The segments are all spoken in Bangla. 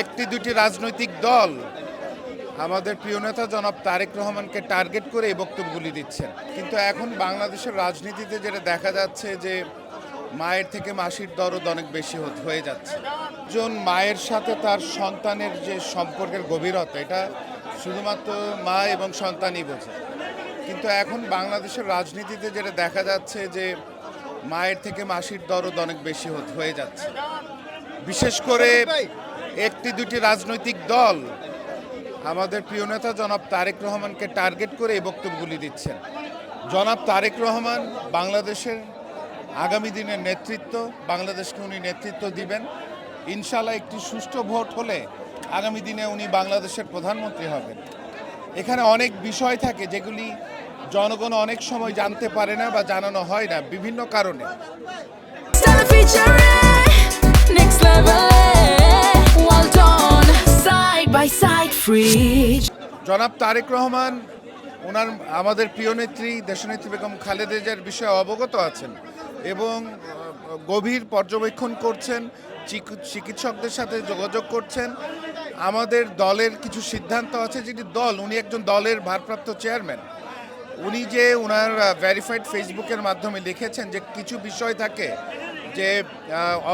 একটি, দুটি রাজনৈতিক দল আমাদের প্রিয় নেতা জনাব তারেক রহমানকে টার্গেট করে এই বক্তব্যগুলি দিচ্ছেন। কিন্তু এখন বাংলাদেশের রাজনীতিতে যেটা দেখা যাচ্ছে যে মায়ের থেকে মাসির দরদ অনেক বেশি হয়ে যাচ্ছে। একজন মায়ের সাথে তার সন্তানের যে সম্পর্কের গভীরতা, এটা শুধুমাত্র মা এবং সন্তানই বোঝে। কিন্তু এখন বাংলাদেশের রাজনীতিতে যেটা দেখা যাচ্ছে যে মায়ের থেকে মাসির দরদ অনেক বেশি হয়ে যাচ্ছে। বিশেষ করে একটি দুটি রাজনৈতিক দল আমাদের প্রিয় নেতা জনাব তারেক রহমানকে টার্গেট করে এই বক্তব্যগুলি দিচ্ছেন। জনাব তারেক রহমান বাংলাদেশের আগামী দিনের নেতৃত্ব, বাংলাদেশকে উনি নেতৃত্ব দিবেন। ইনশাল্লাহ একটি সুষ্ঠু ভোট হলে আগামী দিনে উনি বাংলাদেশের প্রধানমন্ত্রী হবেন। এখানে অনেক বিষয় থাকে যেগুলি জনগণ অনেক সময় জানতে পারে না বা জানানো হয় না, বিভিন্ন কারণে। জনাব তারেক রহমান, ওনার, আমাদের প্রিয় নেত্রী, দেশনেত্রী বেগম খালেদা জিয়ার বিষয়ে অবগত আছেন এবং গভীর পর্যবেক্ষণ করছেন চিকিৎসকদের সাথে যোগাযোগ করছেন। আমাদের দলের কিছু সিদ্ধান্ত আছে যেটি দল, উনি একজন দলের ভারপ্রাপ্ত চেয়ারম্যান। উনি যে ওনার ভেরিফাইড ফেসবুকের মাধ্যমে লিখেছেন যে কিছু বিষয় থাকে যে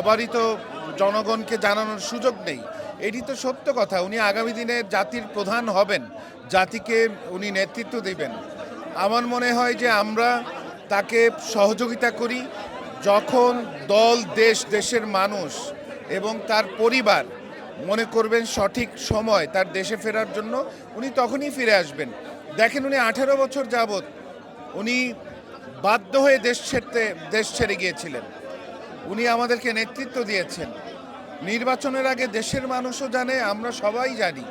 অবারিত জনগণকে জানানোর সুযোগ নেই। এটি তো সত্য কথা, উনি আগামী দিনে জাতির প্রধান হবেন, জাতিকে উনি নেতৃত্ব দেবেন। আমার মনে হয় যে আমরা তাকে সহযোগিতা করি, যখন দল, দেশ, দেশের মানুষ এবং তার পরিবার মনে করবেন সঠিক সময় তার দেশে ফেরার জন্য, উনি তখনই ফিরে আসবেন। দেখেন উনি আঠেরো বছর যাবৎ উনি বাধ্য হয়ে দেশ ছেড়তে, দেশ ছেড়ে গিয়েছিলেন। উনি আমাদেরকে নেতৃত্ব দিয়েছেন। নির্বাচনের আগে দেশের মানুষও জানে, আমরা সবাই জানি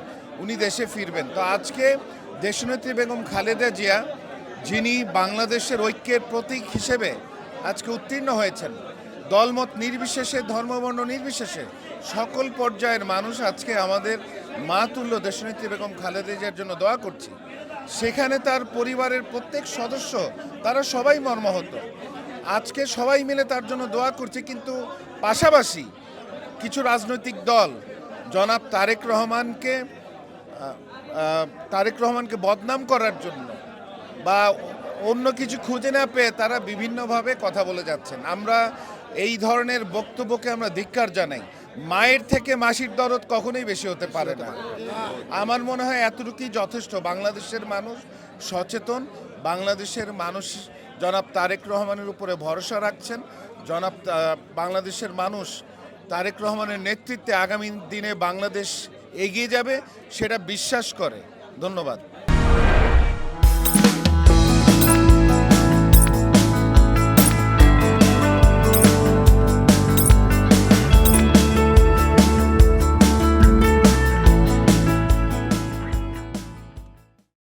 উনি দেশে ফিরবেন। তো আজকে দেশনেত্রী বেগম খালেদা জিয়া, যিনি বাংলাদেশের ঐক্যের প্রতীক হিসেবে আজকে উত্তীর্ণ হয়েছেন, দলমত নির্বিশেষে, ধর্মবর্ণ নির্বিশেষে সকল পর্যায়ের মানুষ আজকে আমাদের মা তুল্য দেশনেত্রী বেগম খালেদা জিয়ার জন্য দোয়া করছি। সেখানে তার পরিবারের প্রত্যেক সদস্য, তারা সবাই মর্মাহত। আজকে সবাই মিলে তার জন্য দোয়া করছে, কিন্তু পাশাপাশি কিছু রাজনৈতিক দল, জনাব তারেক রহমানকে তারেক রহমানকে বদনাম করার জন্য বা অন্য কিছু খুঁজে না পেয়ে তারা বিভিন্নভাবে কথা বলে যাচ্ছেন। আমরা এই ধরনের বক্তব্যকে আমরা ধিক্কার জানাই। মায়ের থেকে মাসির দরদ কখনোই বেশি হতে পারে না। আমার মনে হয় এতটুকুই যথেষ্ট। বাংলাদেশের মানুষ সচেতন বাংলাদেশের মানুষ জনাব তারেক রহমানের উপরে ভরসা রাখছেন। জনাব বাংলাদেশের মানুষ তারেক রহমানের নেতৃত্বে আগামী দিনে বাংলাদেশ এগিয়ে যাবে, সেটা বিশ্বাস করে। ধন্যবাদ।